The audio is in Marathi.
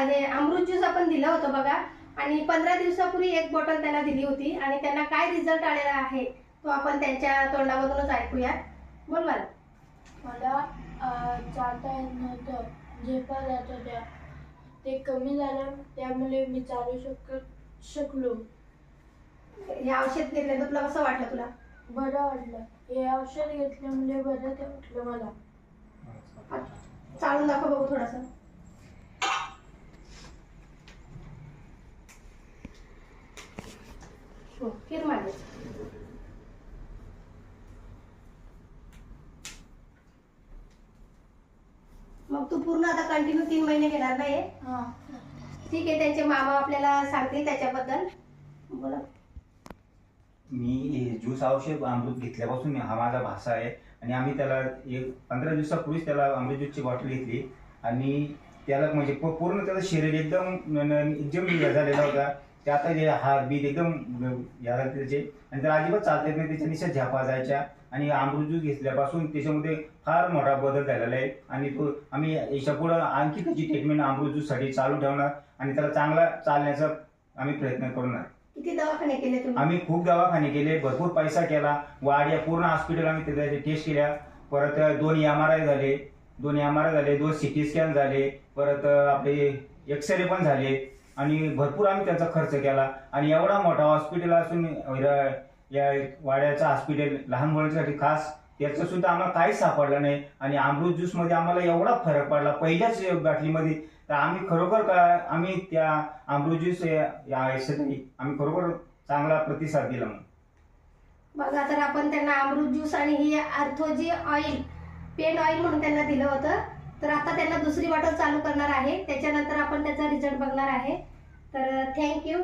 हे अमृत ज्यूस आपण दिलं होतं बघा. आणि पंधरा दिवसापूर्वी एक बॉटल त्यांना दिली होती. आणि त्यांना काय रिझल्ट आलेला आहे तो आपण त्यांच्या तोंडामधूनच ऐकूया बोल मला मला चालता येत नव्हतं. झेपा जात होत्या ते कमी झालं. त्यामुळे मी चालू शक शकलो. हे औषध घेतलं तुला कसं वाटलं तुला? बरं वाटलं. हे औषध घेतल्यामुळे बरं ते वाटलं मला. चालून दाखव बघू थोडस. फिर मागे. मग तू पूर्ण आता कंटिन्यू तीन महिने घेणार नाही हां. ठीक आहे त्यांचे मामा आपल्याला सांगतील त्याच्याबद्दल. बोला. मी हे ज्यूस औषध अमृत घेतल्यापासून मी- हा माझा भासा आहे. आणि आम्ही त्याला एक पंधरा दिवसापूर्वीच त्याला अमृत ज्यूसची बॉटल घेतली. आणि त्याला म्हणजे पूर्ण त्याचं शरीर एकदम हे झालेला होता. ते आता जे हात बीत एकदम या त्याचे आणि त्याला अजिबात चालता येत नाही त्याच्या निशा झापा जायच्या. आणि अमृत ज्यूस घेतल्यापासून त्याच्यामध्ये फार मोठा बदल झालेला आहे. आणि तो आम्ही याच्या पुढं आणखी त्याची ट्रीटमेंट अमृत ज्यूससाठी चालू ठेवणार आणि त्याला चांगला चालण्याचा आम्ही प्रयत्न करणार. किती दवाखाने केले तुम्ही? आम्ही खूप दवाखाने केले भरपूर पैसा केला. वाड्या पूर्ण हॉस्पिटल आम्ही त्याचे टेस्ट केल्या. परत दोन एम आर आय झाले दोन एम आर आय झाले दोन सिटी स्कॅन झाले. परत आपले एक्सरे पण झाले. आणि भरपूर आम्ही त्याचा खर्च केला. आणि एवढा मोठा हॉस्पिटल असून या- वाड्याचं हॉस्पिटल लहान मुलांसाठी खास याचं सुद्धा आम्हाला काहीच सापडलं नाही. आणि अमृत ज्यूसमध्ये आम्हाला एवढा फरक पडला. पहिल्याच बाटलीमध्ये. तर आम्ही खरोखर का आम्ही त्या अमृत ज्यूस या या आम्ही खरोखर चांगला प्रतिसाद दिला मग बघा तर आपण त्यांना अमृत ज्यूस आणि ही अर्थोजी ऑइल पेन ऑइल म्हणून त्यांना दिलं होतं. तर आता त्यांना दुसरी बॉटल चालू करणार आहे. त्याच्यानंतर आपण त्याचा रिझल्ट बघणार आहे. तर थँक्यू